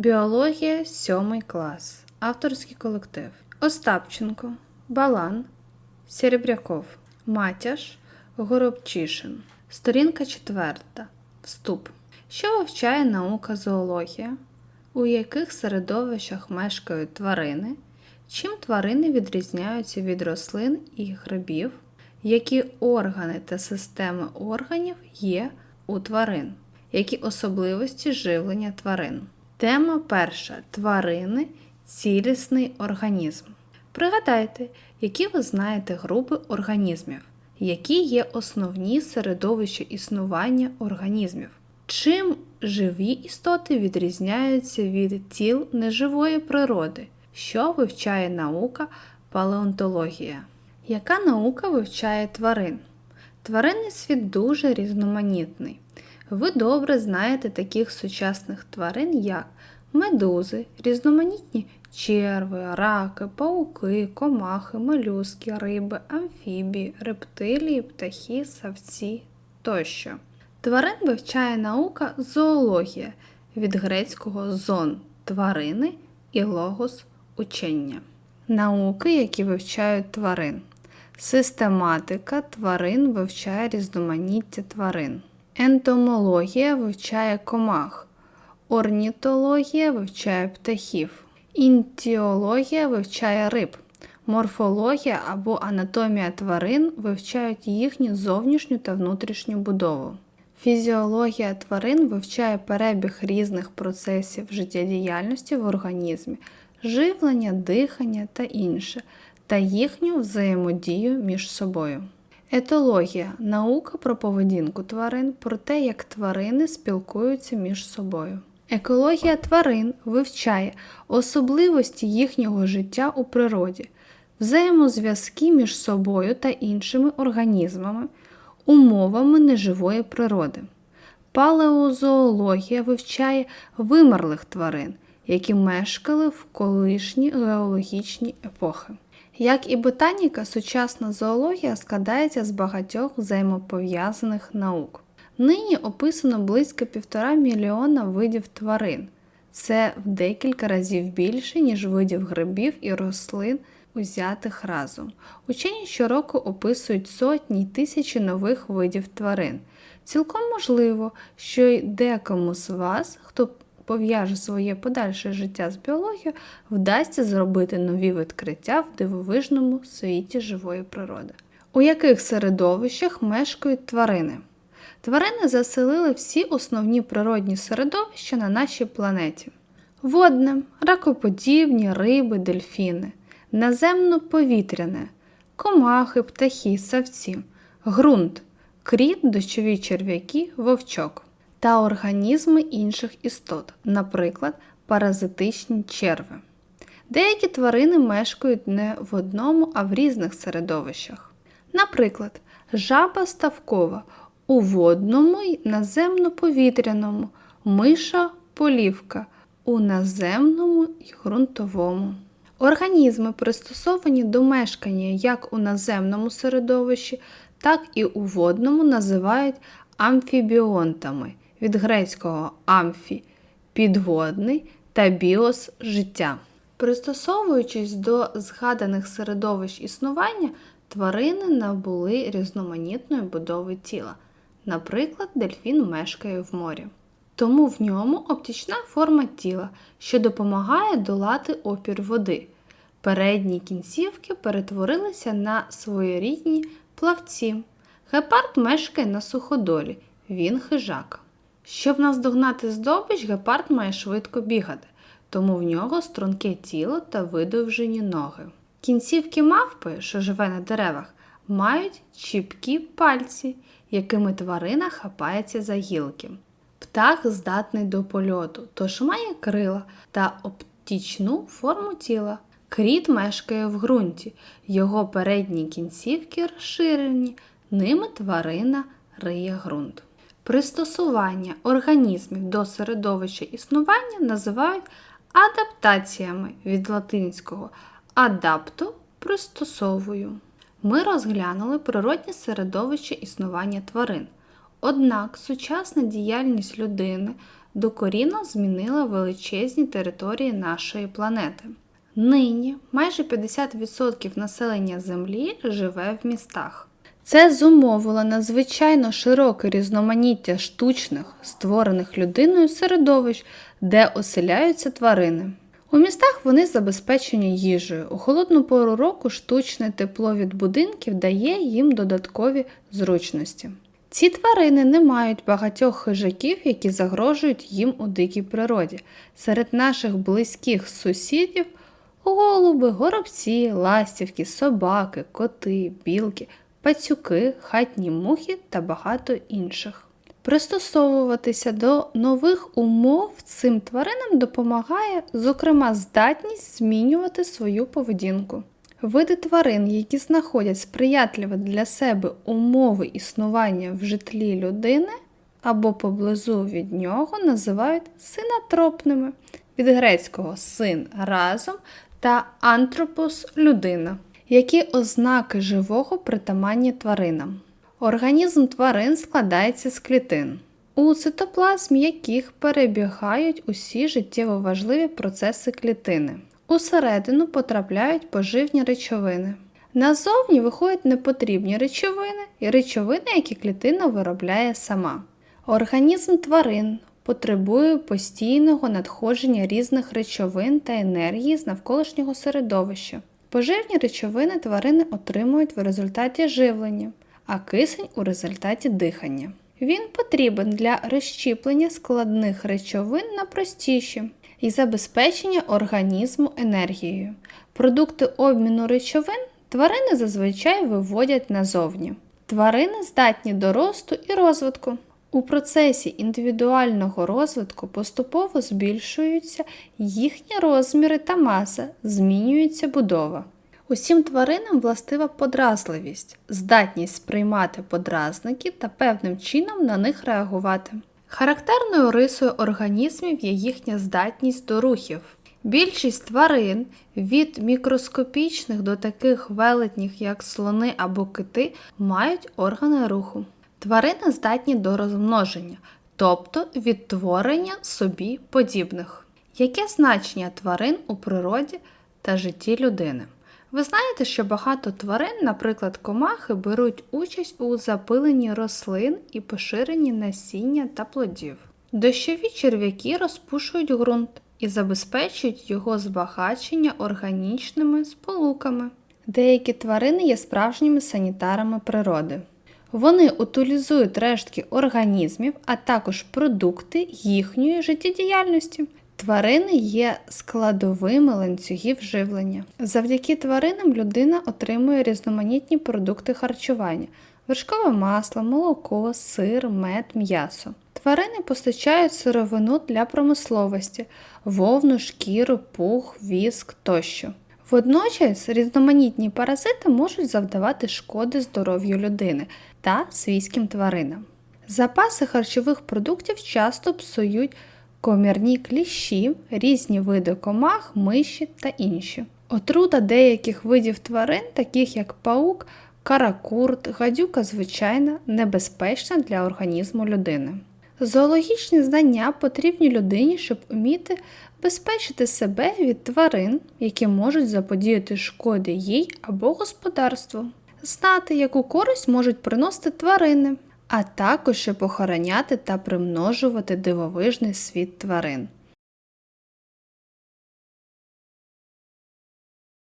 Біологія 7 клас. Авторський колектив. Остапченко, Балан, Серебряков, Матяш, Горобчишин. Сторінка 4. Вступ. Що вивчає наука зоологія? У яких середовищах мешкають тварини? Чим тварини відрізняються від рослин і грибів? Які органи та системи органів є у тварин? Які особливості живлення тварин? Тема перша. Тварини цілісний організм. Пригадайте, які ви знаєте групи організмів, які є основні середовища існування організмів. Чим живі істоти відрізняються від тіл неживої природи, що вивчає наука палеонтологія? Яка наука вивчає тварин? Тваринний світ дуже різноманітний. Ви добре знаєте таких сучасних тварин, як медузи, різноманітні черви, раки, пауки, комахи, молюски, риби, амфібії, рептилії, птахи, савці тощо. Тварин вивчає наука зоологія від грецького зон тварини і логос учення. Науки, які вивчають тварин. Систематика тварин вивчає різноманіття тварин. Ентомологія вивчає комах. Орнітологія вивчає птахів. Інтіологія вивчає риб. Морфологія або анатомія тварин вивчають їхню зовнішню та внутрішню будову. Фізіологія тварин вивчає перебіг різних процесів життєдіяльності в організмі, живлення, дихання та інше, та їхню взаємодію між собою. Етологія наука про поведінку тварин, про те, як тварини спілкуються між собою. Екологія тварин вивчає особливості їхнього життя у природі, взаємозв'язки між собою та іншими організмами, умовами неживої природи. Палеозоологія вивчає вимерлих тварин, які мешкали в колишні геологічні епохи. Як і ботаніка, сучасна зоологія складається з багатьох взаємопов'язаних наук. Нині описано близько півтора мільйона видів тварин. Це в декілька разів більше, ніж видів грибів і рослин, узятих разом. Учені щороку описують сотні й тисячі нових видів тварин. Цілком можливо, що й декому з вас, хто пов'яже своє подальше життя з біологією, вдасться зробити нові відкриття в дивовижному світі живої природи. У яких середовищах мешкають тварини? Тварини заселили всі основні природні середовища на нашій планеті: водне, ракоподібні, риби, дельфіни, наземно-повітряне, комахи, птахи, савці, ґрунт, кріт, дощові черв'яки, вовчок та організми інших істот, наприклад, паразитичні черви. Деякі тварини мешкають не в одному, а в різних середовищах. Наприклад, жаба ставкова у водному й наземно-повітряному, миша полівка у наземному й ґрунтовому. Організми, пристосовані до мешкання як у наземному середовищі, так і у водному, називають амфібіонтами від грецького амфі підводний та біос життя. Пристосовуючись до згаданих середовищ існування, тварини набули різноманітної будови тіла. Наприклад, дельфін мешкає в морі. Тому в ньому оптічна форма тіла, що допомагає долати опір води. Передні кінцівки перетворилися на своєрідні плавці. Гепард мешкає на суходолі, він хижак. Щоб наздогнати здобич, гепард має швидко бігати, тому в нього струнке тіло та видовжені ноги. Кінцівки мавпи, що живе на деревах, мають чіпкі пальці, якими тварина хапається за гілки. Птах здатний до польоту, тож має крила та оптічну форму тіла. Кріт мешкає в ґрунті, його передні кінцівки розширені, ними тварина риє ґрунт. Пристосування організмів до середовища існування називають адаптаціями від латинського адапто пристосовую. Ми розглянули природні середовище існування тварин. Однак сучасна діяльність людини докорінно змінила величезні території нашої планети. Нині майже 50% населення Землі живе в містах. Це зумовило надзвичайно широке різноманіття штучних, створених людиною середовищ, де оселяються тварини. У містах вони забезпечені їжею. У холодну пору року штучне тепло від будинків дає їм додаткові зручності. Ці тварини не мають багатьох хижаків, які загрожують їм у дикій природі. Серед наших близьких сусідів голуби, горобці, ластівки, собаки, коти, білки, пацюки, хатні мухи та багато інших. Пристосовуватися до нових умов цим тваринам допомагає, зокрема, здатність змінювати свою поведінку. Види тварин, які знаходять сприятливі для себе умови існування в житлі людини або поблизу від нього, називають синатропними від грецького син разом та антропос людина, які ознаки живого притаманні тваринам. Організм тварин складається з клітин, у цитоплазмі яких перебігають усі життєво важливі процеси клітини. Усередину потрапляють поживні речовини. Назовні виходять непотрібні речовини і речовини, які клітина виробляє сама. Організм тварин потребує постійного надходження різних речовин та енергії з навколишнього середовища. Поживні речовини тварини отримують в результаті живлення, а кисень у результаті дихання. Він потрібен для розщіплення складних речовин на простіші і забезпечення організму енергією. Продукти обміну речовин тварини зазвичай виводять назовні. Тварини здатні до росту і розвитку. У процесі індивідуального розвитку поступово збільшуються їхні розміри та маса, змінюється будова. Усім тваринам властива подразливість, здатність сприймати подразники та певним чином на них реагувати. Характерною рисою організмів є їхня здатність до рухів. Більшість тварин від мікроскопічних до таких велетніх, як слони або кити, мають органи руху. Тварини здатні до розмноження, тобто відтворення собі подібних. Яке значення тварин у природі та житті людини? Ви знаєте, що багато тварин, наприклад, комахи, беруть участь у запиленні рослин і поширенні насіння та плодів. Дощові черв'яки розпушують ґрунт і забезпечують його збагачення органічними сполуками. Деякі тварини є справжніми санітарами природи. Вони утилізують рештки організмів, а також продукти їхньої життєдіяльності. Тварини є складовими ланцюгів живлення. Завдяки тваринам людина отримує різноманітні продукти харчування: вершкове масло, молоко, сир, мед, м'ясо. Тварини постачають сировину для промисловості, вовну, шкіру, пух, віск тощо. Водночас різноманітні паразити можуть завдавати шкоди здоров'ю людини та свійським тваринам. Запаси харчових продуктів часто псують комірні кліщі, різні види комах, миші та інші. Отрута деяких видів тварин, таких як паук, каракурт, гадюка звичайна, небезпечна для організму людини. Зоологічні знання потрібні людині, щоб уміти безпечити себе від тварин, які можуть заподіяти шкоди їй або господарству, знати, яку користь можуть приносити тварини, а також щоб охороняти та примножувати дивовижний світ тварин.